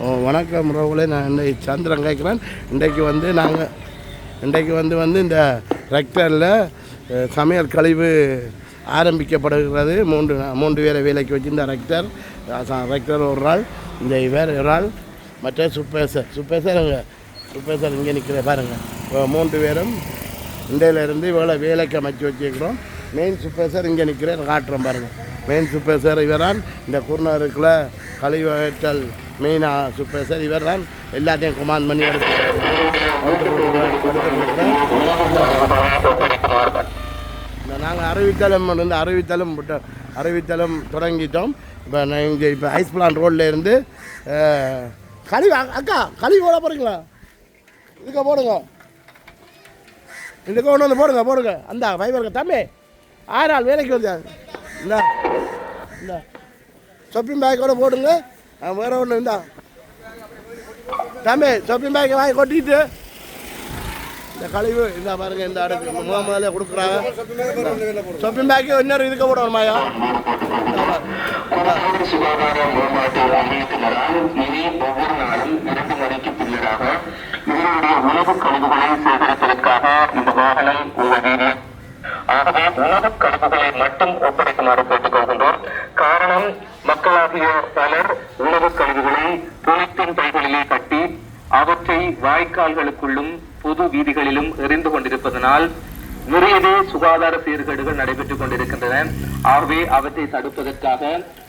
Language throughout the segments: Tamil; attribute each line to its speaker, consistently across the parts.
Speaker 1: வணக்கம் ரோகுலே நான் இன்றைக்கு சந்திரன் கேட்குறேன். இன்றைக்கு வந்து நாங்கள் இன்றைக்கு வந்து வந்து இந்த ரெக்டரில் சமையல் கழிவு ஆரம்பிக்கப்படுகிறது. மூன்று மூன்று பேரை வேலைக்கு வச்சு இந்த ரெக்டர் ரெக்டர் ஒரு ஆள் இந்த வேறு ஒரு ஆள் மற்ற சுப்பேசர் சுப்பேசர் அங்கே சுப்பேசர் இங்கே நிற்கிற பாருங்கள் இப்போ மூன்று பேரும் இன்றையிலேருந்து இவ்வளோ வேலைக்கு அமைச்சு வச்சுருக்கிறோம். மெயின் சுப்பேசர் இங்கே நிற்கிற காட்டுறோம் பாருங்கள் மெயின் சுப்பேசர் இவரான் இந்த குருநகருக்குள்ள கழிவகற்றல் மெயினாக சூப்பர்வைசர் இவர் தான் எல்லாத்தையும் கமாண்ட் பண்ணி எடுத்து நாங்கள் அறிவித்தலம் இருந்து அறிவித்தலம் விட்ட- தொடங்கிட்டோம் இப்போ நான் இங்கே இப்போ ஐஸ் பிளான் ரோட்ல இருந்து கழிவு அக்கா கழிவு போட போகிறீங்களா இதுக்க போடுங்க இதுக்கு கொண்டு வந்து போடுங்க போடுங்க அந்த ஃபைபருக்கு தம்பி ஆறு நாள் வேலைக்கு வந்து இந்த இந்த ஷாப்பிங் பேக்கோட போடுங்க வேற ஒன்று இருந்தா. தம்பி ஷாப்பிங் பேக்கை வாங்கி கொட்டிட்டு. இந்த கழிவு இந்த பாருங்க இந்த அடுக்கு. முதல் முதல்ல கொடுக்குறாங்க. ஷாப்பிங் பேக்கு இன்னொரு இதுக்கு போடணும் மாயா
Speaker 2: சுகாதார மேம்பாட்டு அமையத்தினரால் இனி ஒவ்வொரு நாளும் இரண்டு மணிக்கு பின்னராக உணவு கழிவுகளை சேகரிப்பதற்காக இந்த வாகனம் ஆகவே உணவு கழிவுகளை மட்டும் ஒப்படைக்குமாறு காரணம் மக்களாகிய பலர் உணவுக் கழிவுகளை பொலித்தீன் பைகளிலே கட்டி அவற்றை வாய்க்கால்களுக்குள்ளும் பொது வீதிகளிலும் எறிந்து கொண்டிருப்பதனால் நிறையவே சுகாதார சீர்கேடுகள் நடைபெற்றுக் கொண்டிருக்கின்றன. ஆகவே அவற்றை தடுப்பதற்காக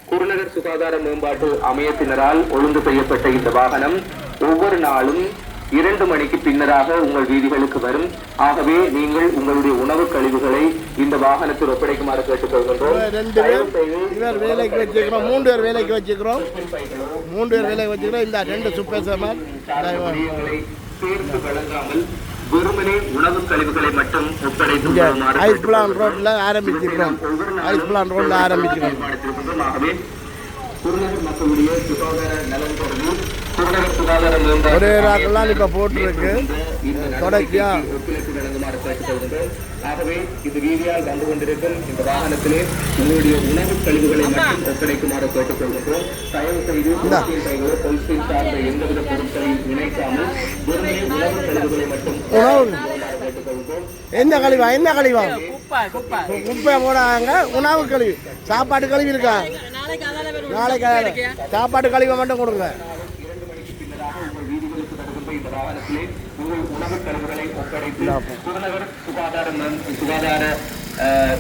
Speaker 2: குருநகர் சுகாதார மேம்பாட்டு அமையத்தினரால் ஒழுங்கு செய்யப்பட்ட இந்த வாகனம் ஒவ்வொரு நாளும் இரண்டு மணிக்கு பின்னராக உங்கள் வீதிகளுக்கு வரும் ஆகவே நீங்கள் உங்களுடைய உணவு கழிவுகளை இந்த வாகனத்தில் ஒப்படைக்குமாறு கேட்டுக்கொள்கின்றோம்
Speaker 1: ரெண்டு பேர் வேலைக்கு வச்சுக்கிறோம் மூன்று பேர் வேலைக்கு வச்சுக்கிறோம் மூன்று பேர் வேலைக்கு வச்சுக்கிறோம் இந்த ரெண்டு சுப்பேசமான்
Speaker 2: சேர்த்து வழங்காமல் வெறுமனே உணவு கழிவுகளை மட்டும் ஒப்படைத்து
Speaker 1: இங்கே
Speaker 2: வருமாறு
Speaker 1: ஐஸ் பிளான் ரோட்டில் ஆரம்பிச்சிருக்கிறோம் ஐஸ் பிளான் ரோட்டில் ஆரம்பிச்சிருக்கோம்
Speaker 2: தீர்மானித்திருக்கின்றோம். ஆகவே மக்களுடைய சுகாதார நலன்
Speaker 1: ஒரே ராக்கெல்லாம் இப்போ போட்டிருக்கு.
Speaker 2: கேட்டுக்கொள்கின்றோம் ஆகவே இது வீதியால் வந்து கொண்டிருக்கும் இந்த வாகனத்திலே உங்களுடைய உணவு கழிவுகளை மட்டும் ஒப்படைக்குமாறு கேட்டுக்கொள்கின்றோம். தயவு செய்து பொலித்தீன் பைகளோ பொலித்தீன் சார்ந்த எந்தவித பொருட்களையும் இணைக்காமல் வெறுமனே உணவு கழிவுகளை மட்டும்
Speaker 1: உணவு.
Speaker 2: ஒப்படைக்குமாறு கேட்டுக்கொள்கின்றோம்.
Speaker 1: என்ன கழிவா? என்ன கழிவா? குப்பை போடாங்க. உணவு கழிவு. சாப்பாடு கழிவு இருக்கா? நாளைக்கு அதால. சாப்பாடு கழிவை மட்டும் கொடுங்க
Speaker 2: இரண்டு மணிக்கு பின்னராக உங்கள் வீடுகளுக்கு வாகனத்திலே உங்கள் உணவு கழிவுகளை ஒப்படைத்து குருநகர் சுகாதார சுகாதார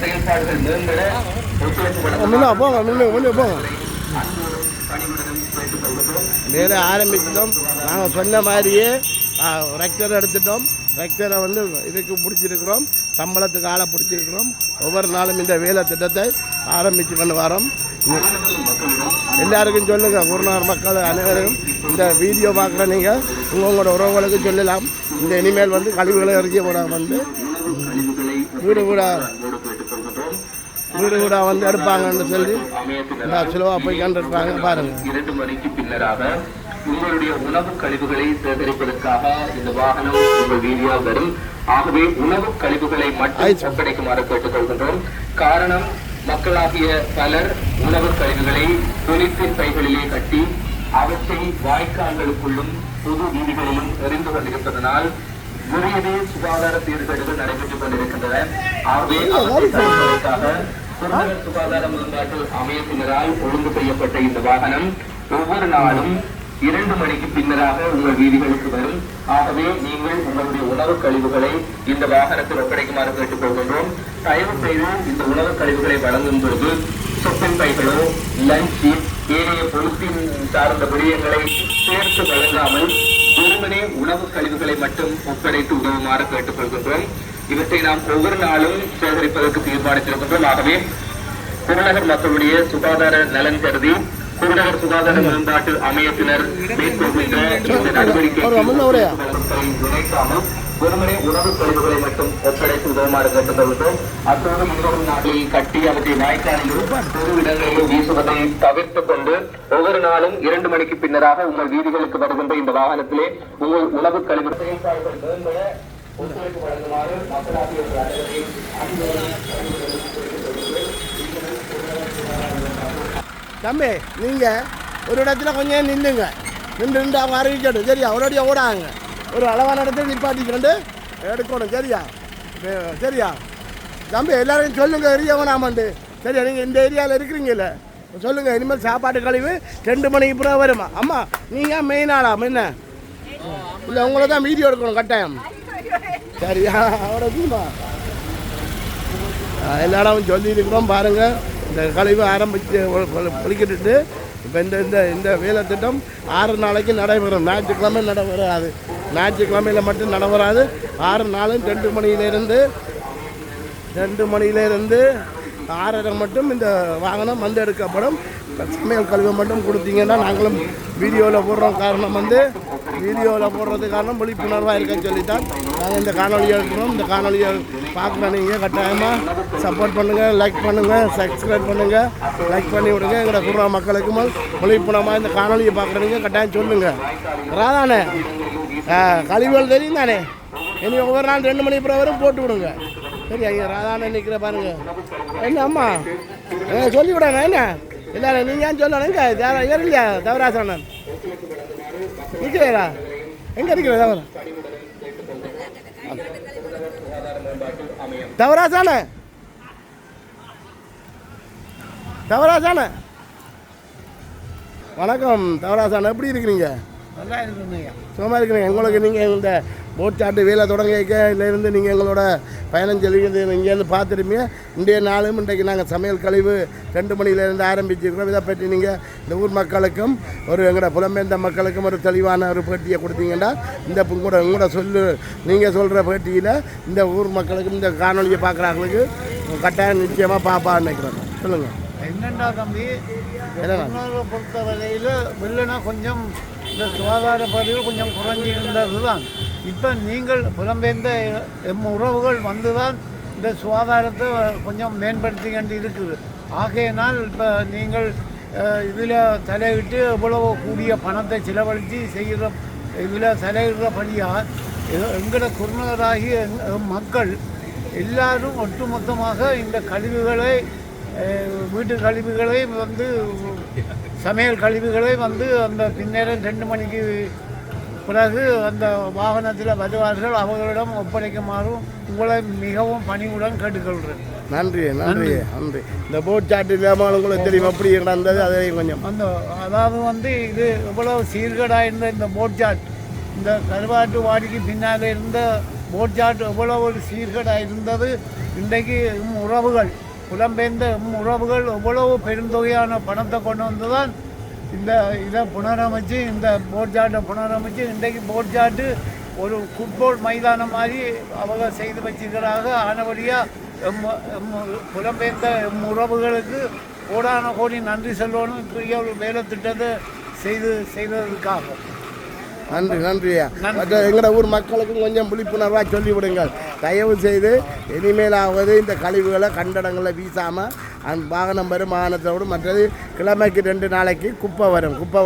Speaker 2: செயல்பாடுகள் மேம்பட ஒத்துழைப்பு
Speaker 1: வேலை ஆரம்பிச்சிட்டோம். நாங்கள் சொன்ன மாதிரியே ரெக்டர் எடுத்துட்டோம். ரெக்டரை வந்து இதுக்கு பிடிச்சிருக்கிறோம் சம்பளத்துக்கு ஆளை பிடிச்சிருக்கிறோம். ஒவ்வொரு நாளும் இந்த வேலை திட்டத்தை ஆரம்பித்து கொண்டு வரோம். எல்லாருக்கும் சொல்லுங்கள் குருநார் மக்கள் அனைவரும் இந்த வீடியோ பார்க்குற நீங்கள் உங்களோட உறவுகளுக்கு சொல்லலாம். இந்த இனிமேல் வந்து கழிவுகளை இறக்கி போட வந்து.
Speaker 2: கழிவுகளை
Speaker 1: வீடு
Speaker 2: கேட்டுக்கொள்கிறோம்
Speaker 1: வீடு வீடா வந்து எடுப்பாங்கன்னு சொல்லி
Speaker 2: அமையத்தினர்
Speaker 1: இந்த சிலுவா போய் கண்டுருப்பாங்க. பாருங்கள்
Speaker 2: இரண்டு மணிக்கு பின்னராக உங்களுடைய உணவு கழிவுகளை சேகரிப்பதற்காக இந்த வாகனம் உங்கள் வீதியால் வரும். ஆகவே உணவு கழிவுகளை மட்டும் ஒப்படைக்குமாறு கேட்டுக்கொள்கின்றோம். காரணம் மக்களாகிய பலர் உணவு கழிவுகளை தொழிற்பின் பைகளிலே கட்டி அவற்றை வாய்க்கால்களுக்குள்ளும் பொது வீதிகளிலும் எறிந்து கொண்டிருப்பதனால் நிறையவே சுகாதார சீர்கேடுகள் நடைபெற்றுக் கொண்டிருக்கின்றன. ஆகவே அவற்றை தடுப்பதற்காக குருநகர் சுகாதார மேம்பாட்டு அமையத்தினரால் ஒழுங்கு செய்யப்பட்ட இந்த வாகனம் ஒவ்வொரு நாளும் இரண்டு மணிக்கு பின்னராக உங்கள் வீதிகளுக்கு வரும். ஆகவே நீங்கள் உங்களுடைய உணவு கழிவுகளை இந்த வாகனத்தில் ஒப்படைக்குமாறு கேட்டுக்கொள்கின்றோம் தயவு செய்து இந்த உணவு கழிவுகளை வழங்கும் பொழுது சொப்பின் பைகளோ லஞ்ச் ஏனைய பொருத்தின் சார்ந்த விடயங்களை சேர்த்து வழங்காமல் வெறுமனே உணவு கழிவுகளை மட்டும் ஒப்படைத்து உதவுமாறு கேட்டுக்கொள்கின்றோம். இவற்றை நாம் ஒவ்வொரு நாளும் சேகரிப்பதற்கு தீர்மானித்திருக்கின்றோம். ஆகவே குருநகர் மக்களுடைய சுகாதார நலன் கருதி குருநகர் சுகாதார மேம்பாட்டு அமையத்தினர் மேற்கொள்கின்ற இந்த வெறுமனே உணவு கழிவுகளை மட்டும் ஒப்படைத்து உதவுமாறு கேட்டுக்கொள்கிறோம் அத்தோடு இன்னொரு நாட்டில் கட்டி அவற்றை வாய்க்காலிலும் பொது இடங்களிலும் வீசுவதை தவிர்த்துக் கொண்டு ஒவ்வொரு நாளும் இரண்டு மணிக்கு பின்னராக உங்கள் வீதிகளுக்கு வருகின்ற இந்த வாகனத்திலே உங்கள் உணவு கழிவு செயல்பாடுகள் மேம்பட ஒத்துழைப்பு வழங்குமாறு
Speaker 1: தம்பி நீங்கள் ஒரு இடத்துல கொஞ்சம் நில்லுங்க. நின்று நின்று அவங்க அறிவிக்கட்டும் சரியா? ஒரடியாக ஓடாங்க. ஒரு அளவான இடத்துல நிப்பாட்டிக்கிட்டு எடுக்கணும் சரியா? சரியா? தம்பி எல்லாரையும் சொல்லுங்கள் ஏரியா வேணாமண்டு சரியா? நீங்கள் இந்த ஏரியாவில் இருக்கிறீங்கல்ல. சொல்லுங்கள் இனிமேல் சாப்பாடு கழிவு ரெண்டு மணிக்கு பிறகு வருமா? அம்மா நீங்கள் மெயின் ஆளா? என்ன? இல்லை உங்களை தான் வீடியோ எடுக்கணும் கட்டாயம். சரியா? அவ்வளோதுமா எல்லாரும் சொல்லியிருக்கிறோம் பாருங்கள் இந்த கழிவு ஆரம்பித்து பொழிக்கிட்டு இப்போ இந்த இந்த இந்த வேலை திட்டம் ஆறு நாளைக்கு நடைபெறும். ஞாயிற்றுக்கிழமை நடைபெறாது. ஞாயிற்றுக்கிழமையில் மட்டும் நடைபெறாது. ஆறு நாளும் ரெண்டு மணியிலேருந்து ரெண்டு மணியிலேருந்து ஆறரை மட்டும் இந்த வாகனம் வந்து எடுக்கப்படும். சமையல் கழிவு மட்டும் கொடுத்தீங்கன்னா நாங்களும் வீடியோவில் போடுறோம் காரணம் வந்து வீடியோவில் போடுறது காரணம் விழிப்புணர்வாக இருக்கன்னு சொல்லித்தான். நாங்கள் இந்த காணொலியை எடுக்கிறோம். இந்த காணொலியை பார்க்குற நீங்கள் கட்டாயமாக சப்போர்ட் பண்ணுங்கள் லைக் பண்ணுங்கள் சப்ஸ்கிரைப் பண்ணுங்கள் லைக் பண்ணி விடுங்க. எங்களை குடும்ப மக்களுக்கும் விழிப்புணர்வாக இந்த காணொலியை பார்க்குறவங்க கட்டாயம் சொல்லுங்கள் ராதானே கழிவுகள் தெரியும் தானே? இனி ஒவ்வொரு நாள் ரெண்டு மணி அப்புறம் வரும் போட்டு விடுங்க. சரி ஐயா ராதானே நிற்கிற பாருங்கள் என்ன அம்மா? சொல்லிவிடாங்க என்ன? இல்லை நீங்கள் ஏன் யார் யார் இல்லையா தவராசனன் நிற்கிறா எங்கே இருக்கிற தவற தவராசான தவராசான வணக்கம் தவராசான எப்படி இருக்கிறீங்க
Speaker 3: நல்லா இருக்குங்க
Speaker 1: சும்மா இருக்கிறீங்க உங்களுக்கு நீங்கள் இந்த போட் சாட்டு வேலை தொடங்கிக்க இருந்து நீங்கள் எங்களோட பயணம் செல்கிறது இங்கேருந்து பார்த்துருப்பீங்க. இன்றைய நாளும் இன்றைக்கு நாங்கள் சமையல் கழிவு ரெண்டு மணியிலேருந்து ஆரம்பிச்சிருக்கிறோம். இதை பற்றி நீங்கள் இந்த ஊர் மக்களுக்கும் ஒரு எங்களோட புலம்பெயர்ந்த மக்களுக்கும் ஒரு தெளிவான ஒரு பேட்டியை கொடுத்தீங்கன்னா இந்த உங்களோட உங்களோட சொல்லு நீங்கள் சொல்கிற பேட்டியில் இந்த ஊர் மக்களுக்கும் இந்த காணொலியை பார்க்குறாங்களுக்கு கட்டாயம் நிச்சயமாக பாப்பா நினைக்கிறோம் சொல்லுங்கள்
Speaker 3: என்னண்டா தம்பி பொறுத்த வரையில் வெள்ளனா கொஞ்சம் இந்த சுகாதார பதிவு கொஞ்சம் குறைஞ்சிருந்தது தான் இப்போ நீங்கள் புலம்பெயர்ந்த எம் உறவுகள் வந்து தான் இந்த சுகாதாரத்தை கொஞ்சம் மேம்படுத்தி கொண்டு இருக்குது. ஆகையினால் இப்போ நீங்கள் இதில் தலையிட்டு எவ்வளவு கூடிய பணத்தை செலவழித்து செய்கிற இதில் தலையிடுறபடியாக எங்களோட குருநகராகிய மக்கள் எல்லாரும் ஒட்டுமொத்தமாக இந்த கழிவுகளை வீட்டு கழிவுகளை வந்து சமையல் கழிவுகளை வந்து அந்த பின்னேரம் ரெண்டு மணிக்கு பிறகு அந்த வாகனத்தில் வருவார்கள். அவர்களிடம் ஒப்படைக்குமாறும் உங்களை மிகவும் பணிவுடன் கேட்டுக்கொள்கிறேன்.
Speaker 1: நன்றி நன்றி. நன்றி. இந்த போட் சாட்டு இல்லாமல் உங்களுக்கு தெரியும் எப்படி நடந்தது அதை கொஞ்சம்.
Speaker 3: அந்த அதாவது வந்து இது எவ்வளவு சீர்கேடாக இருந்த இந்த போட்ஜாட் இந்த கருவாட்டு வாடிக்கு பின்னால் இருந்த போட்ஜாட் எவ்வளவு ஒரு சீர்கேடாக இருந்தது. இன்றைக்கு உறவுகள் புலம்பெயர்ந்த எம் உறவுகள் எவ்வளவு பெருந்தொகையான பணத்தை கொண்டு வந்து தான் இந்த இதை புனரமைச்சு இந்த போட்ஜாட்டை புனரமைச்சு இன்றைக்கு போர்ஜாட்டு ஒரு ஃபுட்பால் மைதானம் மாதிரி அவங்க செய்து வச்சிருக்கிறாங்க. ஆனபடியாக எம் எம் புலம்பெயர்ந்த எம் உறவுகளுக்கு கோடான கோடி நன்றி சொல்லணும் இப்படியே ஒரு வேலை திட்டத்தை செய்து செய்ததுக்காக
Speaker 1: நன்றி நன்றியா? மற்ற எங்களோட ஊர் மக்களுக்கும் கொஞ்சம் விழிப்புணர்வாக சொல்லி விடுங்கள் தயவு செய்து இனிமேலாவது இந்த கழிவுகளை கண்டடங்களில் வீசாமல் அந்த வாகனம் வரும் வாகனத்தோடு மற்றது கிழமைக்கு ரெண்டு நாளைக்கு குப்பை வரும். குப்பை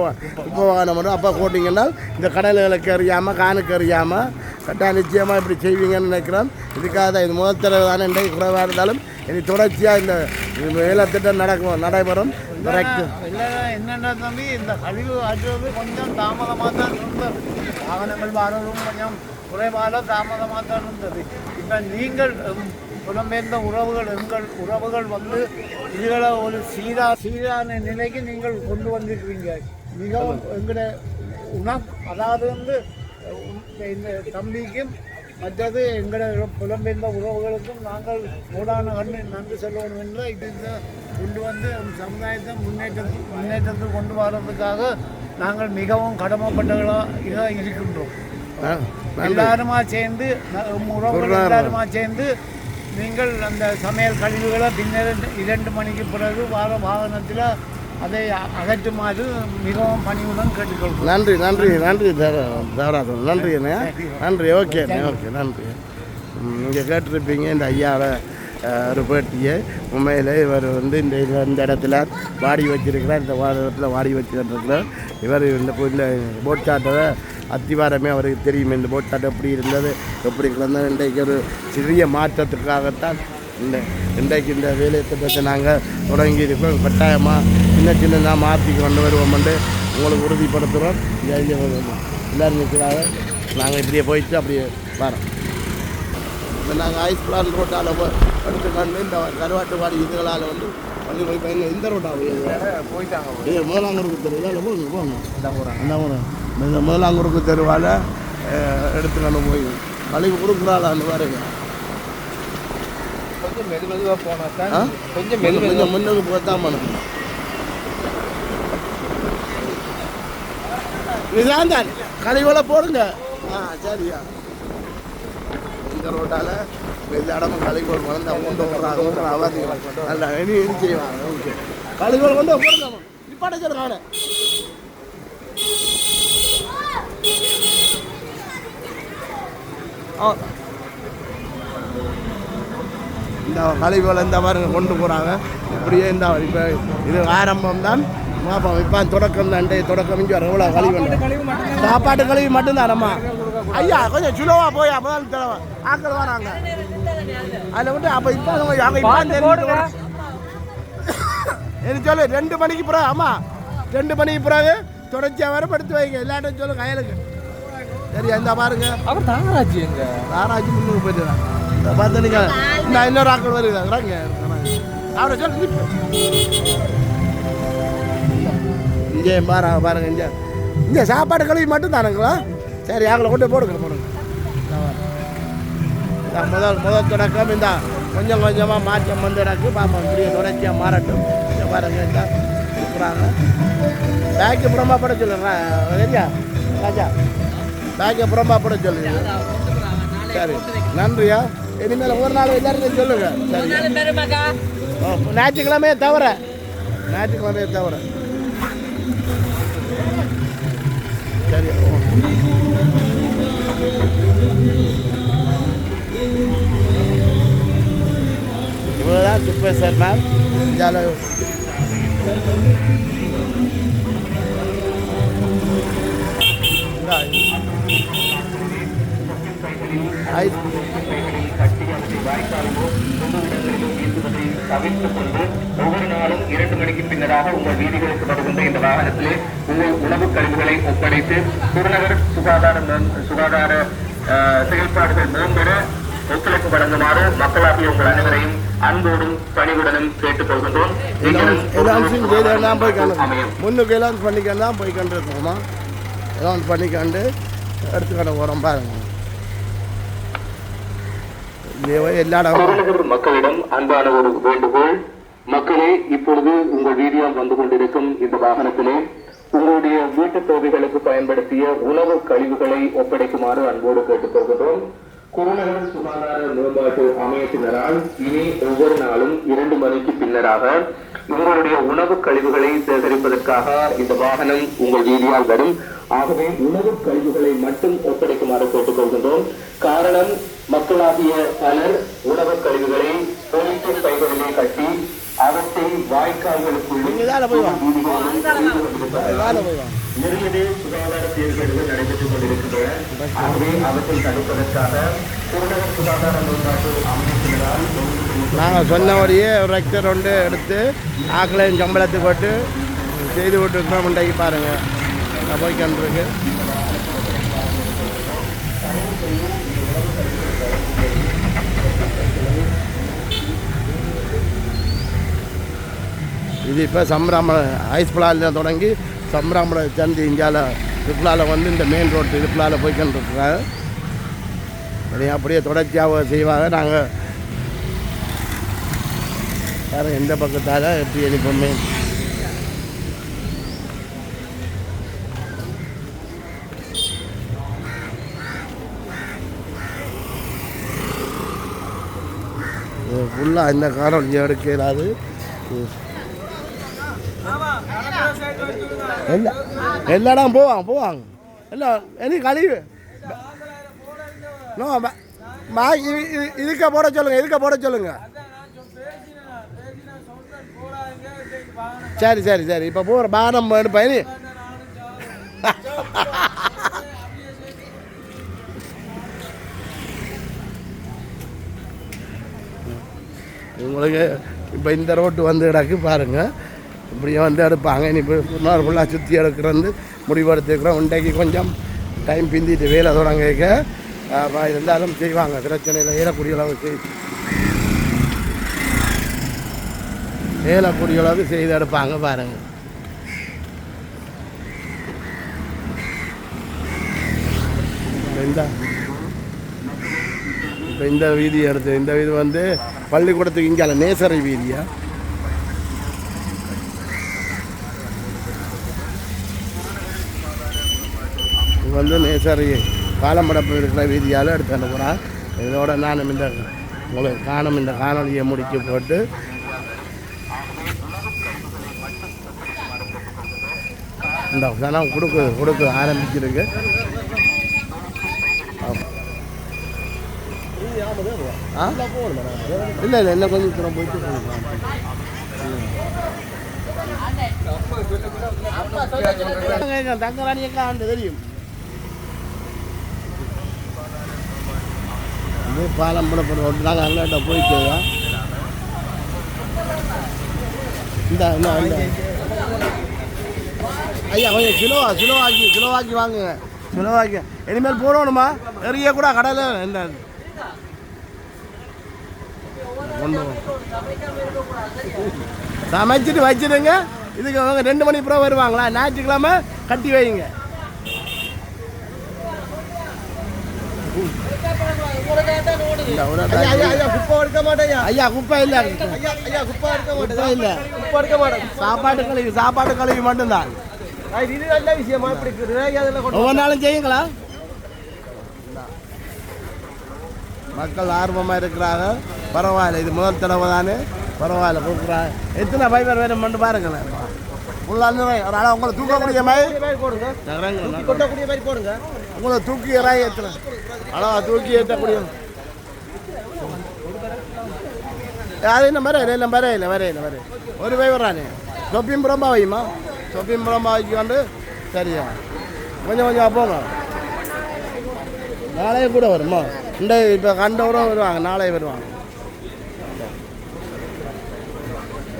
Speaker 1: குப்பை வாகனம் வரும். அப்போ போட்டிங்கன்னா இந்த கடல்களுக்கு அறியாமல் காணுக்கு அறியாமல் கட்டாயம் நிச்சயமாக இப்படி செய்வீங்கன்னு நினைக்கிறோம். இதுக்காக தான் இது முதல் தடவை தானே இன்றைக்கு குறைவாக இருந்தாலும் இனி தொடர்ச்சியாக இந்த வேலைத்திட்டம் நடக்கும் நடைபெறும். கரெக்ட்
Speaker 3: என்னென்ன தம்பி இந்த கழிவு ஆற்றுவது கொஞ்சம் தாமதமாக தான் இருந்தது. வாகனங்கள் வரவும் கொஞ்சம் குறைவாக தாமதமாக தான் இருந்தது. இப்போ நீங்கள் புலம்பெயர்ந்த உறவுகள் எங்கள் உறவுகள் வந்து இதுகளை ஒரு சீரா சீரான நிலைக்கு நீங்கள் கொண்டு வந்திருக்கிறீங்க. மிகவும் எங்களுடைய உணவு அதாவது வந்து இந்த தம்பிக்கும் மற்றது எங்களுடைய புலம்பெயர்ந்த உறவுகளுக்கும் நாங்கள் கோடான கண்ணு நன்றி சொல்லணும் என்று இது கொண்டு வந்து சமுதாயத்தை முன்னேற்றத்துக்கு முன்னேற்றத்துக்கு கொண்டு வர்றதுக்காக நாங்கள் மிகவும் கடமைப்பட்டவர்களாக இருக்கின்றோம்.
Speaker 1: நன்றி.
Speaker 3: எல்லாருமா சேர்ந்து உறவுகள். எல்லாருமா சேர்ந்து நீங்கள் அந்த சமையல் கழிவுகளை பின்னர் இரண்டு மணிக்கு பிறகு வார வாகனத்தில் அதை அகற்றுமாறு மிகவும் பணிவுடன் கேட்டுக்கொள்கிறோம்.
Speaker 1: நன்றி நன்றி நன்றி தவறாதம் நன்றி அண்ணா நன்றி ஓகே ஓகே நன்றி. நீங்கள் கேட்டிருப்பீங்க இந்த ஐயாவை. ஒரு பேட்டியை உண்மையில் இவர் வந்து இந்த இந்த- இடத்துல வாடி வச்சிருக்கிறார் இந்த இடத்துல வாடி வச்சுருக்கிறார். இவர் இந்த இந்த போட் சாட்டை அத்திவாரமே அவருக்கு தெரியும். இந்த போட் சாட்டை எப்படி இருந்தது எப்படி கிடந்தது இன்றைக்கு ஒரு சிறிய மாற்றத்துக்காகத்தான் இந்த இன்றைக்கு இந்த வேலை பற்றி நாங்கள் தொடங்கி இருக்கோம் கட்டாயமாக சின்ன சின்னதாக மாற்றி கொண்டு வருவோம் உங்களுக்கு உறுதிப்படுத்துகிறோம். எல்லோரும் நிற்கிறாங்க நாங்கள் இப்படியே போயிட்டு அப்படியே வரோம். இப்போ நாங்கள் ஐஸ் பிளான் ரோட்டால் எடுத்துக்காண்டு இந்த கருவாட்டுப்பாடி இதுகளால் வந்து வந்து போய் பயங்க இந்த ரோட்டாக
Speaker 3: போயிட்டாங்க
Speaker 1: இது முதலாங்குறுக்கு தெருவில் போங்க போங்க. அந்த ஊர் இந்த முதலாங்குறுக்கு தெருவால் எடுத்துக்கொண்டு போய் கழிவு கொடுக்குறாளான்னு பாருங்க.
Speaker 3: கொஞ்சம் மெது மெதுவாக போனால்
Speaker 1: ஆ?
Speaker 3: தான் கொஞ்சம்
Speaker 1: கொஞ்சம் கொஞ்சம் முன்னுக்கு போத்தான் பண்ணணும் இதுதான் தான். கழிவுல போடுங்க. ஆ சரியா. இந்த எல்லாடமும் இந்த இடமும் கழிவுகள் கொண்டு கொண்டு வர்றாங்க கொண்டு அவதிகள் நல்லா இனி இனி செய்வாங்க. ஓகே. கழிவுகள் கொண்டு போடுங்க நிப்பாட்ட சொல்லுங்க இந்த கழிவுகளை இந்த மாதிரி கொண்டு போகிறாங்க இப்படியே இந்த இப்போ இது ஆரம்பம் தான் பார்ப்போம் இப்போ தொடக்கம் தான். தொடக்கம் இங்கே வர எவ்வளோ கழிவு சாப்பாட்டு கழிவு ஐயா கொஞ்சம் சுலோவா போய் முதல் தடவை. ஆக்கள் வராங்க. அதில் விட்டு அப்போ இப்போ எனக்கு சொல்லு ரெண்டு மணிக்கு பிறகு ஆமா ரெண்டு மணிக்கு பிறகு தொடர்ச்சியாக வர படுத்து வைங்க. எல்லாட்டும் சொல்லு கயலுக்கு சரி இந்த பாருங்க.
Speaker 3: அவர் தாராஜி எங்க?
Speaker 1: ஆராய்ச்சி முன்னுக்கு போயிட்டு இந்த பார்த்து நீங்க நான் இன்னொரு ஆக்கள் வருகிறாங்க அவரை சொல்லு இங்கே பாருங்க பாருங்க இங்கே. இங்கே சாப்பாடு கழுவி மட்டும் தானுங்களா சரி ஆக்களை கொண்டு போடுங்க போடுங்க. இந்தா. இந்த முதல் முதல் தொடக்கம் இந்த கொஞ்சம் கொஞ்சமாக மாற்றம் வந்து எனக்கு பார்ப்போம் இப்படியே தொடர்ச்சியாக மாறட்டும். இங்கே பாருங்க இந்த இருக்கிறாங்க. பேக்கு புறமா போட சொல்லுங்க சரியா? ராஜா. பேக்கை புறமா போட சொல்லுங்க. சரி. நன்றியா? இனிமேல் ஒரு நாள் எல்லாருக்கும் சொல்லுங்க. சரி ஞாயிற்றுக்கிழமையே தவிர. ஞாயிற்றுக்கிழமையே தவிர. சரி. இவ்வளோதான் குப்பை சார் ஜால. ஐஸ்.
Speaker 2: தவிர்த்துக் கொண்டு ஒவ்வொரு நாளும் இரண்டு மணிக்கு பின்னராக உங்கள் வீதிகளுக்கு வருகின்ற இந்த வாகனத்திலே உணவுக் கழிவுகளை ஒப்படைத்து புறநகர் சுகாதார சுகாதார செயல்பாடுகள் மேம்பட ஒத்துழைப்பு வழங்குமாறு மக்களாகிய உங்கள் அனைவரையும் அன்போடும் பணிவுடனும் கேட்டுக் கொள்கின்றோம்.
Speaker 1: செய்தெல்லாம் போய் கண்டு
Speaker 2: அமையும்
Speaker 1: முன்னுக்கு எல்லாம் போய் பண்ணிக்கண்டு எடுத்துக்கண்ட போகிறோம் பாருங்க. எல்லா
Speaker 2: மக்களிடம் அன்பான ஒரு வேண்டுகோள். மக்களே இப்பொழுது உங்கள் வீடியோ வந்து கொண்டிருக்கும் இந்த வாகனத்திலே உங்களுடைய வீட்டு தேவைகளுக்கு பயன்படுத்திய உணவு கழிவுகளை ஒப்படைக்குமாறு அன்போடு கேட்டுக்கொள்கிறோம் குருநகர் சுகாதார மேம்பாட்டு அமையத்தினரால் இனி ஒவ்வொரு நாளும் இரண்டு மணிக்கு பின்னராக உங்களுடைய உணவு கழிவுகளை சேகரிப்பதற்காக இந்த வாகனம் உங்கள் வீதியால் வரும். ஆகவே உணவு கழிவுகளை மட்டும் ஒப்படைக்குமாறு கேட்டுக்கொள்கின்றோம். காரணம் மக்களாகிய பலர் உணவு கழிவுகளை போலீஸ் பைகளிலே கட்டி அவற்றை வாய்க்கால்களுக்குள்
Speaker 1: நீங்க தானே போய் வாங்க வேலை போய் வாங்க
Speaker 2: நிறையவே சுகாதார சீர்கேடுகள் நடைபெற்றுக் கொண்டிருக்கின்றன. ஆகவே அவற்றை தடுப்பதற்காக குருநகர் சுகாதார மேம்பாட்டு
Speaker 1: நாங்கள் சொன்னபடியே ரெக்டர் ஒன்று எடுத்து ஆக்களையும் சம்பளத்தை போட்டு செய்து விட்டுருக்கோம் இன்றைக்கு பாருங்கள் நான் போய் கண்டிருக்கு இது இப்போ சம்பராமலை ஐஸ் பிளாலில் தொடங்கி சம்பராமலை சந்தி இந்தியாவில் ரிப்ளாவில் வந்து இந்த மெயின் ரோட்டு ரிப்ளாவில் போய்க்கிட்டு இருக்கிறாங்க சரி அப்படியே தொடர்ச்சியாக செய்வாங்க. நாங்கள் வேறு எந்த பக்கத்தால் எப்படி அனுப்போமே ஃபுல்லாக இந்த காரம் எடுக்க இயலாது. எல்லா எல்லா இடம் போவாங்க போவாங்க எல்லாம் எனி கழிவு நோ மா இது- இது- இதுக்க போட சொல்லுங்க இதுக்க போட சொல்லுங்க சரி சரி சரி இப்போ போகிற பானம் பயணி உங்களுக்கு இப்போ இந்த ரோட்டு வந்து கிடக்கு பாருங்கள் இப்படியே வந்து எடுப்பாங்க. இனி இன்னொரு ஃபுல்லாக சுற்றி எடுக்கிறது முடிவெடுத்துக்கிறோம் இன்றைக்கு கொஞ்சம் டைம் பிந்திட்டு வேலை தொடங்க இருந்தாலும் செய்வாங்க. பிரச்சனையில் ஏறக்கூடிய அளவுக்கு ஏறக்கூடிய அளவு செய்து எடுப்பாங்க பாருங்கள் இந்த இப்போ இந்த வீதி எடுத்து இந்த வீதி வந்து பள்ளிக்கூடத்துக்கு இங்கே நேசரை வீதியாக இது வந்து நேசரி பாலம்படப்பு இருக்கிற வீதியால் எடுத்து அனுப்புகிறான் இதோட நானும் இந்த உங்களுக்கு காணும் இந்த காணொலியை முடிக்க போட்டு இந்த சனம் கொடுக்கு கொடுக்க ஆரம்பிச்சிருக்கு. ஆ? இல்லை இல்லை என்ன கொஞ்சம் தூரம் போயிட்டு தங்கராணி ஆண்டு தெரியும். இது பாலம் புறப்பட நாங்கள் அங்கிட்ட போயிட்டு இந்த இந்த ஐயா கொஞ்சம் கிலோவா கிலோவாக்கி கிலோவாக்கி வாங்குங்க கிலோவாக்கி இனிமேல் போடணுமா நிறைய கூட கடையில் இந்த ஒன்று சமைச்சிட்டு வச்சிடுங்க. இதுக்கு அவங்க ரெண்டு மணி அப்புறம் வருவாங்களா? ஞாயிற்றுக்கிழமை கட்டி வைங்க இந்த ஒரு
Speaker 4: ஐயா ஐயா ஐயா குப்பை
Speaker 1: இல்லை
Speaker 4: குப்பை
Speaker 1: இல்லை சாப்பாட்டு கழுவி சாப்பாட்டு கழுவி மட்டும்தான்
Speaker 4: இது நல்ல விஷயமா
Speaker 1: ஒவ்வொரு நாளும் செய்யுங்களா மக்கள் ஆர்வமாக இருக்கிறாங்க பரவாயில்ல இது முதல் தடவை தானே பரவாயில்ல கொடுக்குறாங்க எத்தனை ஃபைபர் வேணும் மட்டும் பாருங்களேன் ஃபுல்லாக ஒரு உங்களை தூக்கக்கூடிய மாதிரி
Speaker 4: மாதிரி போடுங்க
Speaker 1: நகரங்கள்
Speaker 4: கொட்டக்கூடிய மாதிரி போடுங்க
Speaker 1: உங்களை தூக்கி இறாய் ஏற்றல அளவா தூக்கி ஏற்றக்கூடிய வர இல்லை வர இல்லை வர ஒரு பை வரானே. சொப்பியும் புறம்பா வையுமா? சொப்பியும் புறம்பா வைக்க வந்து சரியா. கொஞ்சம் கொஞ்சம் போங்க நாளையே கூட வருமா? இந்த இப்போ கண்டவரும் வருவாங்க நாளையே வருவாங்க.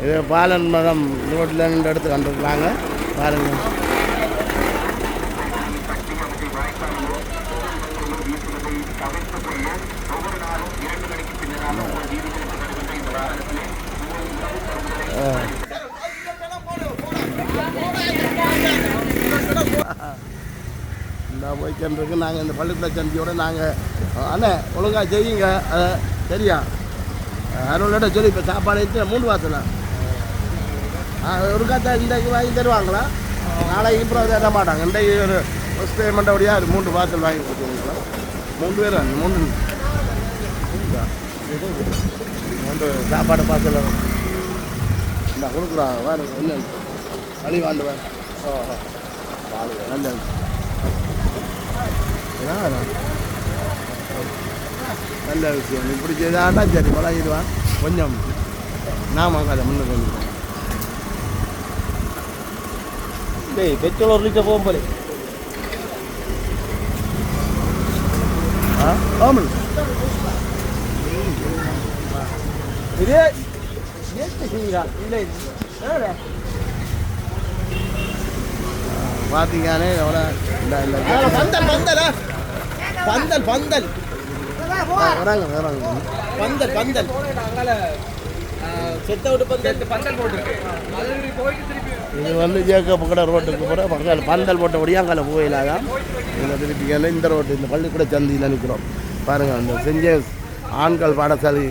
Speaker 1: இது பாலன் மதம் ரோட்டில் நின்று எடுத்து கண்டுருக்குறாங்க பாருங்கள் இந்த போய்க்கின்றிருக்கு நாங்கள் இந்த பள்ளிக்கூட சந்தியோட நாங்கள் அண்ணே ஒழுங்காக செய்யுங்க அதை சரியா? அருளோட சொல்லி இப்போ சாப்பாடு எடுத்து மூணு வாசல ஒரு காத்தா இன்றைக்கு வாங்கி தருவாங்களா? நாளைக்கு அப்புறம் தர மாட்டாங்க. இன்றைக்கு ஒரு ஃபஸ்ட் பேமெண்ட் அப்படியா அது மூன்று வாசல் வாங்கி கொடுத்துருங்களா மூன்று பேர் மூணு மூன்று. மூன்று சாப்பாடு பார்த்துல இந்த கொடுக்குறா வேறு ஒன்று வழி வாண்டு வேறு ஓ ஓ. நல்ல விஷயம் இப்படி செய்தாண்டா சரி பழகிடுவான் கொஞ்சம் நாம அதை முன்னுக்கு கொஞ்சம்
Speaker 4: டேய் பெட்ரோல் ஒரு லிட்டர் போகும் போலே
Speaker 1: ஆ ஆமாம்
Speaker 4: இது என்ன செய்யுங்க இல்லை?
Speaker 1: பார்த்தீங்கன்னே எவ்வளோ இந்த
Speaker 4: அதான் பந்தல் பந்தலா பந்தல் பந்தல்.
Speaker 1: வராங்க வராங்க.
Speaker 4: பந்தல் பந்தல். செத்த விட்டு பந்தல். பந்தல்
Speaker 1: இது வந்து ஜேக்கப் கடை ரோட்டுக்கு போகிற பக்கத்தில் பந்தல் போட்ட ஒடியாங்கால போயிலாதான் இதில் திருப்பி இந்த ரோட்டு இந்த பள்ளிக்கூட சந்தியில் நிற்கிறோம் பாருங்கள் இந்த செஞ்ச ஆண்கள் பாடசாலை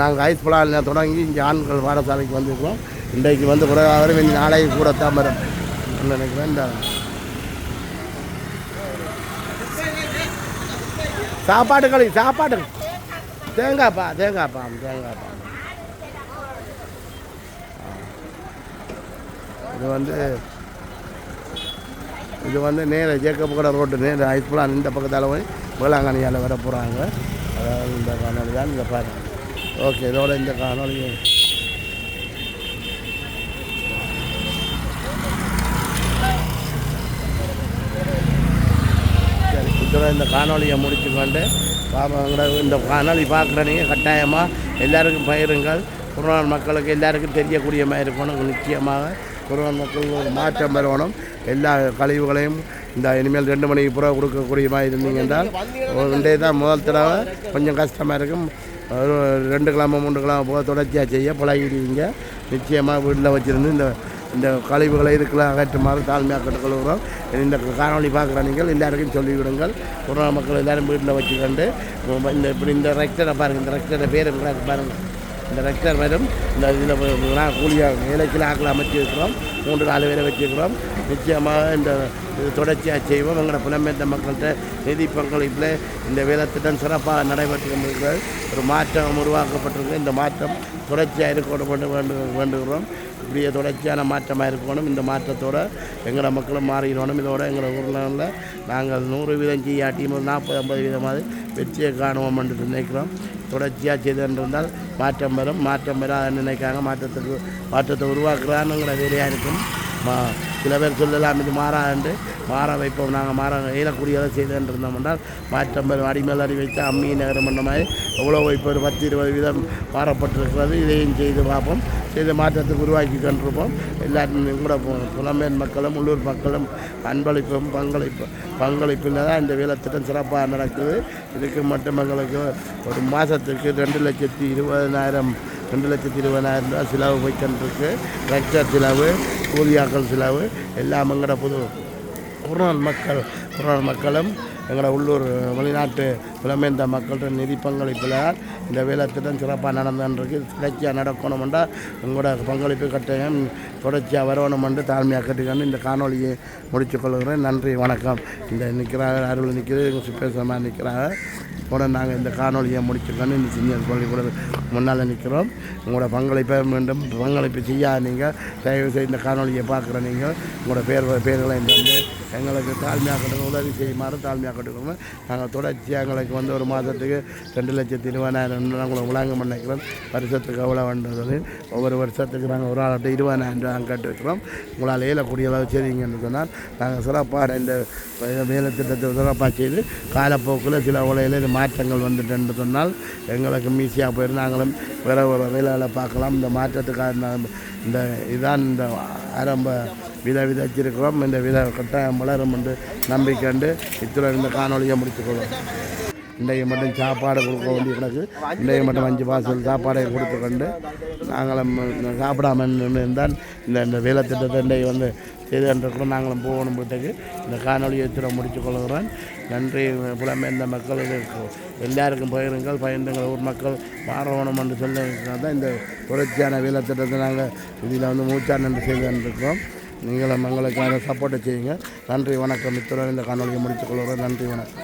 Speaker 1: நாங்கள் ஐஸ் பிளானில் தொடங்கி இங்கே ஆண்கள் பாடசாலைக்கு வந்திருக்கிறோம். இன்றைக்கு வந்து குறைவாக நாளைக்கு கூட தான் வரும் நினைக்கிறேன் வேண்டாம். சாப்பாடு களி சாப்பாடு. தேங்காய்ப்பா தேங்காய்ப்பா தேங்காய்ப்பா இது வந்து இது வந்து நேர ஜேக்கப் கடை ரோட்டு நேர ஐஸ்புலான் இந்த பக்கத்தால் போய் வேளாங்கண்ணியால் வர போகிறாங்க அதாவது இந்த காணொலி தான் இந்த பாருங்கள் ஓகே இதோட இந்த காணொலியை இருக்கிற இந்த காணொலியை முடித்து கொண்டு இந்த காணொலி பார்க்குற நீங்கள் கட்டாயமாக எல்லாருக்கும் பயிருங்கள் குருநாள் மக்களுக்கு எல்லாருக்கும் தெரியக்கூடிய மாதிரி இருக்கணும். நிச்சயமாக குருநாள் மக்களுக்கு ஒரு மாற்றம் பெறணும் எல்லா கழிவுகளையும் இந்த இனிமேல் ரெண்டு மணிக்கு புறா கொடுக்கக்கூடிய மாதிரி இருந்தீங்க என்றால் ஒரு ரெண்டே தான் முதல் தடவை கொஞ்சம் கஷ்டமாக இருக்கும். ஒரு ரெண்டு கிழமை மூன்று கிழமை போக தொடர்ச்சியாக செய்ய பழகிடுவீங்க. நிச்சயமாக வீட்டில் வச்சுருந்து இந்த இந்த கழிவுகளை இதுக்கெல்லாம் அகற்றுமாறு தாழ்மையாக கட்டுக்கொள்கிறோம். இந்த காணொலி பார்க்குற நீங்கள் எல்லாருக்கும் சொல்லிவிடுங்கள் கொரோனா மக்கள் எல்லோரும் வீட்டில் வச்சுக்கொண்டு இந்த இப்படி இந்த ரெக்டரை பாருங்கள் இந்த ரெக்டரை பேர் பாருங்கள் இந்த ரெக்டர் வரும். இந்த இதில் நான் கூலியாக வேலைக்கில் ஆக்கில் அமைச்சிருக்கிறோம் மூன்று நாலு பேரை வச்சுருக்கிறோம் நிச்சயமாக இந்த இது தொடர்ச்சியாக செய்வோம். எங்களோட புலம்பெயர்ந்த மக்கள்கிட்ட நிதி பங்களிப்பில் இந்த வேலைத்திட்டம் சிறப்பாக நடைபெற்று கொண்டிருக்கிறது. ஒரு மாற்றம் உருவாக்கப்பட்டிருக்கு. இந்த மாற்றம் தொடர்ச்சியாக இருக்க வேண்டு வேண்டுகிறோம். இப்படியே தொடர்ச்சியான மாற்றமாக இருக்கணும். இந்த மாற்றத்தோடு எங்களோட மக்களும் மாறிடணும். இதோட எங்களோட ஊரில் நாங்கள் நூறு வீதம் செய்யாட்டியும் ஒரு நாற்பது ஐம்பது வீதமாவது வெற்றியை காணுவோம் என்று நினைக்கிறோம். தொடர்ச்சியாக செய்திருந்தால் மாற்றம் வரும். மாற்றம் வராதுன்னு நினைக்காங்க மாற்றத்துக்கு மாற்றத்தை உருவாக்குறானுங்கிற வேலையாக இருக்கும். மா சில பேர் சொல்லலாம் இது மாறாண்டு மாற வைப்போம் நாங்கள் மாற இயலக்கூடியதை செய்தேன் இருந்தோம் என்றால் மாற்றம் அடிமேல் அடி வைத்து அம்மி நகரம் பண்ண மாதிரி எவ்வளோ இப்போ ஒரு பத்து இருபது வீதம் மாறப்பட்டிருக்கிறது இதையும் செய்து பார்ப்போம். செய்து மாற்றத்துக்கு உருவாக்கி கொண்டிருப்போம். எல்லாரும் கூட பு- புலம்பெயர் மக்களும் உள்ளூர் மக்களும் அன்பளிப்பும் பங்களிப்பு பங்களிப்பில் தான் இந்த வேலைத்திட்டம் சிறப்பாக நடக்குது. இதுக்கு மட்டும் எங்களுக்கு ஒரு மாதத்துக்கு ரெண்டு லட்சத்தி இருபதனாயிரம் ரெண்டு லட்சத்தி இருபதாயிரம் ரூபா சிலவு போய்க்கிருக்கு டிராக்டர் சிலவு ஊதியாக்கள் சிலவு எல்லாம் எங்களோட புது குருநாள் மக்கள் குருநாள் மக்களும் எங்களோட உள்ளூர் வெளிநாட்டு புலமேந்த மக்கள்கிட்ட நிதி பங்களிப்பில் இந்த வேலைத்திட்டம் சிறப்பாக நடந்துருக்கு தொடர்ச்சியாக நடக்கணுமெண்டா உங்களோட பங்களிப்பு கட்டாயம் தொடர்ச்சியாக வரணுமென்று தாழ்மையாக கட்டிக்கொண்டு இந்த காணொலியை முடித்துக் கொள்கிறேன். நன்றி வணக்கம். இந்த நிற்கிறார் அருள் நிற்கிறது எங்கள் சுப்பேசமாக நிற்கிறாங்க உடனே நாங்கள் இந்த காணொலியை முடிச்சுக்கணும் இந்த சின்ன பள்ளிக்கூட முன்னால் நிற்கிறோம் உங்களோட பங்களிப்பை மீண்டும் பங்களிப்பு செய்யாத நீங்கள் தயவுசெய்து இந்த காணொலியை பார்க்குற நீங்கள் உங்களோட பேர் பேர்களை வந்து எங்களுக்கு தாழ்மையாக கட்டுக்க உதவி செய்யுமாறு தாழ்மையாக கட்டுக்கணும் நாங்கள் தொடர்ச்சியாக எங்களுக்கு வந்து ஒரு மாதத்துக்கு ரெண்டு லட்சத்தி இருபதாயிரம் நாங்கள் வழங்க நினைக்கிறோம். வருஷத்துக்கு எவ்வளோ வேண்டது ஒவ்வொரு வருஷத்துக்கு நாங்கள் ஒரு ஆள்கிட்ட இருபதாயிரம் ரூபா கட்டி உங்களால் இயலக்கூடிய அளவு செய்வீங்கன்னு சொன்னால் நாங்கள் சிறப்பாக இந்த வேலை திட்டத்தை சிறப்பாக செய்து காலப்போக்கில் சில உலையில் இது மாற்றங்கள் வந்துட்டுன்னு சொன்னால் எங்களுக்கு ஈஸியாக போயிடும் நாங்களும் வேறு ஒரு வேலையில் பார்க்கலாம். இந்த மாற்றத்துக்காக இந்த- இந்த இதான் இந்த ஆரம்ப வித விதைச்சிருக்கிறோம். இந்த வித கட்டாயம் வளரும் என்று நம்பிக்கண்டு இத்துடன் இந்த காணொலியை முடித்துக்கொள்வோம் இன்றைக்கு மட்டும் சாப்பாடு கொடுக்க வேண்டிய கணக்கு. இன்றைக்கு மட்டும் அஞ்சு பாசல் சாப்பாடை கொடுத்து கொண்டு நாங்களும் சாப்பிடாம இருந்தால் இந்த இந்த வேலை திட்டத்தை இன்றைக்கு வந்து செய்து கொண்டிருக்கிறோம். நாங்களும் போகணும் வீட்டுக்கு இந்த காணொலியை இத்துடன் முடித்துக் கொள்கிறேன். நன்றி புலமேந்த மக்கள் எல்லாருக்கும் பகிருங்கள் பகிர்ந்துங்கள் ஊர் மக்கள் பாரவணம் என்று சொல்ல தான் இந்த தொடர்ச்சியான வேலை திட்டத்தை நாங்கள் இதில் வந்து மூச்சாண்டு செய்து கொண்டிருக்கிறோம் நீங்களும் எங்களுக்கான சப்போர்ட்டை செய்யுங்க. நன்றி வணக்கம். இத்துடன் இந்த காணொலியை முடித்துக் கொள்கிறோம். நன்றி வணக்கம்.